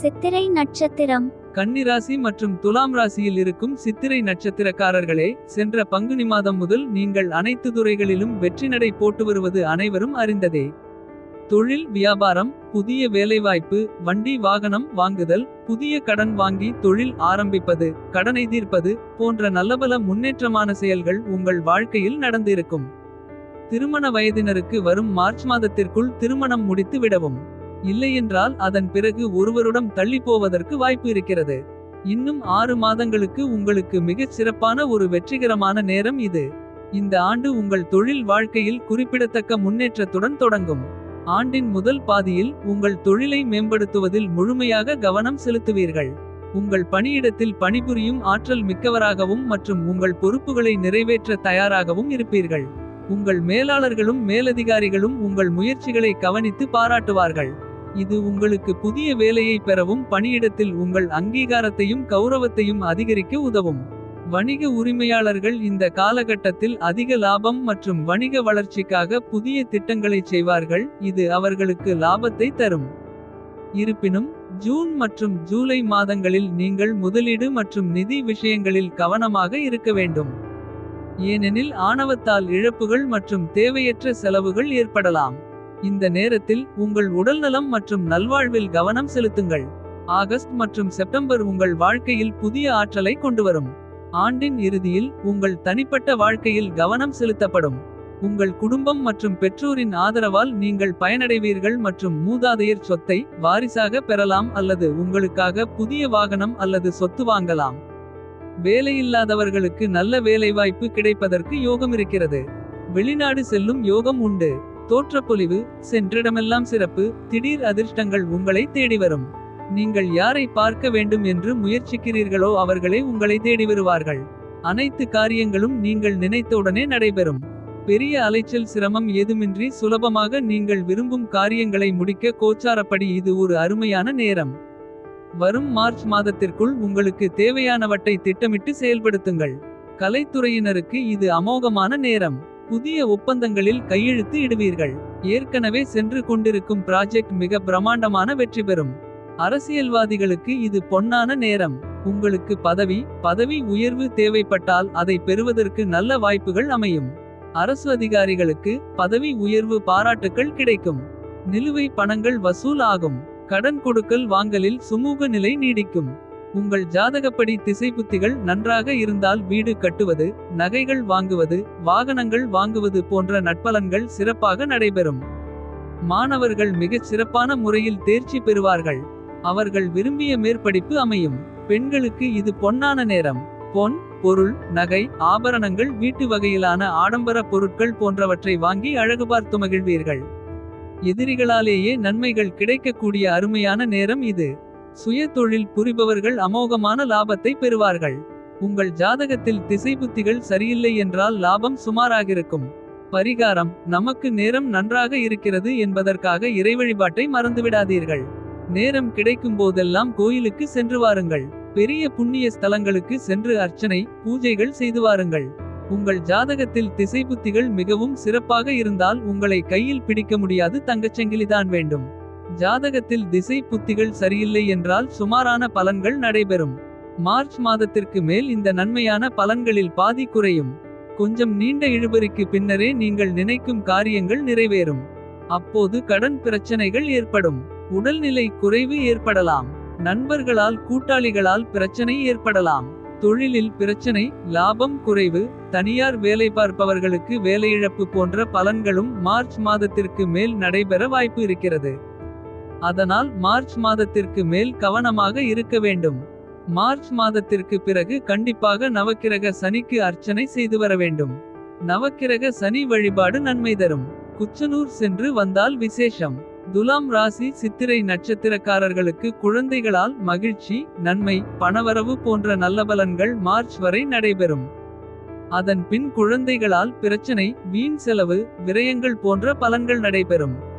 சித்திரை நட்சத்திரம். கன்னிராசி மற்றும் துலாம் ராசியில் இருக்கும் சித்திரை நட்சத்திரக்காரர்களே சென்ற பங்குனி மாதம் முதல் நீங்கள் அனைத்து துறைகளிலும் வெற்றி நடை போட்டு வருவது அனைவரும் அறிந்ததே. தொழில் வியாபாரம் புதிய வேலைவாய்ப்பு வண்டி வாகனம் வாங்குதல் புதிய கடன் வாங்கி தொழில் ஆரம்பிப்பது கடனை தீர்ப்பது போன்ற நல்லபல முன்னேற்றமான செயல்கள் உங்கள் வாழ்க்கையில் நடந்திருக்கும். திருமண வயதினருக்கு வரும் மார்ச் மாதத்திற்குள் திருமணம் முடித்து விடவும் இல்லையென்றால் அதன் பிறகு ஒருவருடம் தள்ளி போவதற்கு வாய்ப்பு இருக்கிறது. இன்னும் ஆறு மாதங்களுக்கு உங்களுக்கு மிகச் சிறப்பான ஒரு வெற்றிகரமான நேரம் இது. இந்த ஆண்டு உங்கள் தொழில் வாழ்க்கையில் குறிப்பிடத்தக்க முன்னேற்றத்துடன் தொடங்கும். ஆண்டின் முதல் பாதியில் உங்கள் தொழிலை மேம்படுத்துவதில் முழுமையாக கவனம் செலுத்துவீர்கள். உங்கள் பணியிடத்தில் பணிபுரியும் ஆற்றல் மிக்கவராகவும் மற்றும் உங்கள் பொறுப்புகளை நிறைவேற்ற தயாராகவும் இருப்பீர்கள். உங்கள் மேலாளர்களும் மேலதிகாரிகளும் உங்கள் முயற்சிகளை கவனித்து பாராட்டுவார்கள். இது உங்களுக்கு புதிய வேலையை பெறவும் பணியிடத்தில் உங்கள் அங்கீகாரத்தையும் கௌரவத்தையும் அதிகரிக்க உதவும். வணிக உரிமையாளர்கள் இந்த காலகட்டத்தில் அதிக லாபம் மற்றும் வணிக வளர்ச்சிக்காக புதிய திட்டங்களை செய்வார்கள் இது அவர்களுக்கு லாபத்தை தரும். இருப்பினும் ஜூன் மற்றும் ஜூலை மாதங்களில் நீங்கள் முதலீடு மற்றும் நிதி விஷயங்களில் கவனமாக இருக்க வேண்டும். ஏனெனில் ஆணவத்தால் இழப்புகள் மற்றும் தேவையற்ற செலவுகள் ஏற்படலாம். இந்த நேரத்தில் உங்கள் உடல்நலம் மற்றும் நல்வாழ்வில் கவனம் செலுத்துங்கள். ஆகஸ்ட் மற்றும் செப்டம்பர் உங்கள் வாழ்க்கையில் புதிய ஆற்றலை கொண்டுவரும். ஆண்டின் இறுதியில் உங்கள் தனிப்பட்ட வாழ்க்கையில் கவனம் செலுத்தப்படும். உங்கள் குடும்பம் மற்றும் பெற்றோரின் ஆதரவால் நீங்கள் பயனடைவீர்கள் மற்றும் மூதாதையர் சொத்தை வாரிசாக பெறலாம் அல்லது உங்களுக்காக புதிய வாகனம் அல்லது சொத்து வாங்கலாம். வேலையில்லாதவர்களுக்கு நல்ல வேலைவாய்ப்பு கிடைப்பதற்கு யோகம் இருக்கிறது வெளிநாடு செல்லும் யோகம் உண்டு. தோற்றப்பொலிவு சென்றிடமெல்லாம் சிறப்பு திடீர் அதிர்ஷ்டங்கள் உங்களை தேடி வரும். நீங்கள் யாரை பார்க்க வேண்டும் என்று முயற்சிக்கிறீர்களோ அவர்களே உங்களை தேடி வருவார்கள். அனைத்து காரியங்களும் நீங்கள் நினைத்தவுடனே நடைபெறும். பெரிய அலைச்சல் சிரமம் ஏதுமின்றி சுலபமாக நீங்கள் விரும்பும் காரியங்களை முடிக்க கோச்சாரப்படி இது ஒரு அருமையான நேரம். வரும் மார்ச் மாதத்திற்குள் உங்களுக்கு தேவையானவற்றை திட்டமிட்டு செயல்படுத்துங்கள். கலைத்துறையினருக்கு இது அமோகமான நேரம். புதிய ஒப்பந்தங்களில் கையெழுத்து இடுவீர்கள். ஏற்கனவே சென்று கொண்டிருக்கும் ப்ராஜெக்ட் மிக பிரமாண்டமான வெற்றி பெறும். அரசியல்வாதிகளுக்கு இது பொன்னான நேரம். உங்களுக்கு பதவி பதவி உயர்வு தேவைப்பட்டால் அதை பெறுவதற்கு நல்ல வாய்ப்புகள் அமையும். அரசு அதிகாரிகளுக்கு பதவி உயர்வு பாராட்டுக்கள் கிடைக்கும். நிலுவை பணங்கள் வசூல் ஆகும். கடன் கொடுக்கல் வாங்கலில் சுமூக நிலை நீடிக்கும். உங்கள் ஜாதகப்படி திசைபுத்திகள் நன்றாக இருந்தால் வீடு கட்டுவது நகைகள் வாங்குவது வாகனங்கள் வாங்குவது போன்ற நட்பலன்கள் சிறப்பாக நடைபெறும். மாணவர்கள் மிகச் சிறப்பான முறையில் தேர்ச்சி பெறுவார்கள். அவர்கள் விரும்பிய மேற்படிப்பு அமையும். பெண்களுக்கு இது பொன்னான நேரம். பொன் பொருள் நகை ஆபரணங்கள் வீட்டு வகையிலான ஆடம்பர பொருட்கள் போன்றவற்றை வாங்கி அழகு பார்த்து மகிழ்வீர்கள் எதிரிகளாலேயே நன்மைகள் கிடைக்கக்கூடிய அருமையான நேரம் இது. சுய தொழில் புரிபவர்கள் அமோகமான லாபத்தை பெறுவார்கள். உங்கள் ஜாதகத்தில் திசைபுத்திகள் சரியில்லை என்றால் லாபம் சுமாராகிருக்கும். பரிகாரம் நமக்கு நேரம் நன்றாக இருக்கிறது என்பதற்காக இறை வழிபாட்டை மறந்துவிடாதீர்கள். நேரம் கிடைக்கும் போதெல்லாம் கோயிலுக்கு சென்று வாருங்கள். பெரிய புண்ணிய ஸ்தலங்களுக்கு சென்று அர்ச்சனை பூஜைகள் செய்து வாருங்கள். உங்கள் ஜாதகத்தில் திசைபுத்திகள் மிகவும் சிறப்பாக இருந்தால் உங்களை கையில் பிடிக்க முடியாது தங்கச்சங்கிலிதான் வேண்டும். ஜாதகத்தில் திசை புத்திகள் சரியில்லை என்றால் சுமாரான பலன்கள் நடைபெறும். மார்ச் மாதத்திற்கு மேல் இந்த நன்மையான பலன்களில் பாதி குறையும். கொஞ்சம் நீண்ட இழுபறிக்கு பின்னரே நீங்கள் நினைக்கும் காரியங்கள் நிறைவேறும். அப்போது கடன் பிரச்சனைகள் ஏற்படும். உடல்நிலை குறைவு ஏற்படலாம். நண்பர்களால் கூட்டாளிகளால் பிரச்சனை ஏற்படலாம். தொழிலில் பிரச்சனை லாபம் குறைவு தனியார் வேலை பார்ப்பவர்களுக்கு வேலையிழப்பு போன்ற பலன்களும் மார்ச் மாதத்திற்கு மேல் நடைபெற வாய்ப்பு இருக்கிறது. அதனால் மார்ச் மாதத்திற்கு மேல் கவனமாக இருக்க வேண்டும். மார்ச் மாதத்திற்கு பிறகு கண்டிப்பாக நவக்கிரக சனிக்கு அர்ச்சனை செய்து வர வேண்டும். நவக்கிரக சனி வழிபாடு நன்மை தரும். குச்சனூர் சென்று வந்தால் விசேஷம். துலாம் ராசி சித்திரை நட்சத்திரக்காரர்களுக்கு குழந்தைகளால் மகிழ்ச்சி நன்மை பணவரவு போன்ற நல்ல பலன்கள் மார்ச் வரை நடைபெறும். அதன் பின் குழந்தைகளால் பிரச்சனை வீண் செலவு விரயங்கள் போன்ற பலன்கள் நடைபெறும்.